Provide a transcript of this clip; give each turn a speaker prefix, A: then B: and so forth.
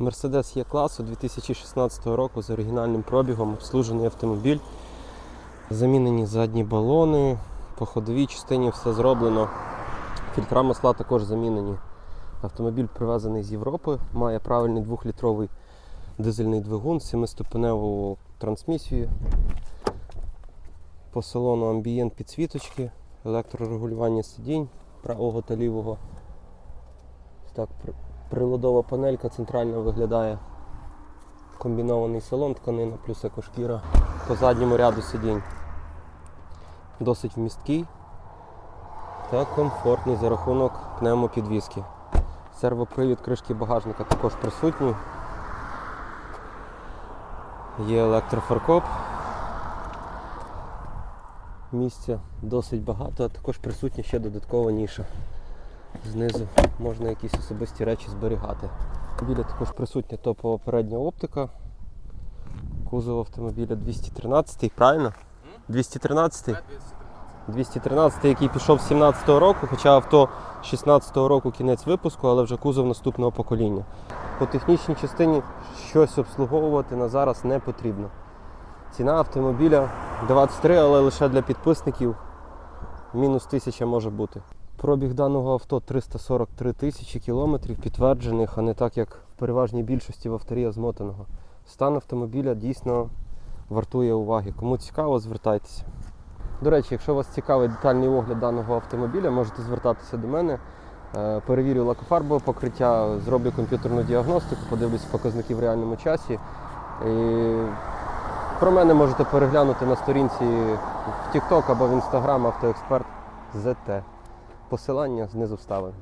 A: Mercedes Є-класу 2016 року з оригінальним пробігом, обслужений автомобіль. Замінені задні балони, по ходовій частині все зроблено. Фільтра масла також замінені. Автомобіль привезений з Європи, має правильний 2-літровий дизельний двигун, 7-ступеневу трансмісію. По салону амбієнт підсвіточки, електрорегулювання сидінь правого та лівого. Так, приладова панелька центральна виглядає. Комбінований салон, тканина плюс екошкіра. По задньому ряду сидінь. Досить вмісткий та комфортний за рахунок пневмопідвіски. Сервопривід кришки багажника також присутній. Є електрофаркоп. Місця досить багато, а також присутня ще додаткова ніша. Знизу можна якісь особисті речі зберігати. Біля також присутня топова передня оптика. Кузов автомобіля 213, правильно? 213? 213, який пішов з 17-го року, хоча авто 16-го року кінець випуску, але вже кузов наступного покоління. По технічній частині щось обслуговувати на зараз не потрібно. Ціна автомобіля 23, але лише для підписників мінус 1000 може бути. Пробіг даного авто 343 тисячі кілометрів підтверджених, а не так, як в переважній більшості в авторія змотаного. Стан автомобіля дійсно вартує уваги. Кому цікаво, звертайтеся. До речі, якщо вас цікавий детальний огляд даного автомобіля, можете звертатися до мене. Е, Перевірю лакофарбове покриття, зроблю комп'ютерну діагностику, подивлюсь показники в реальному часі. І про мене можете переглянути на сторінці в TikTok або в Instagram автоексперт ЗТ. Посилання знизу вставлено.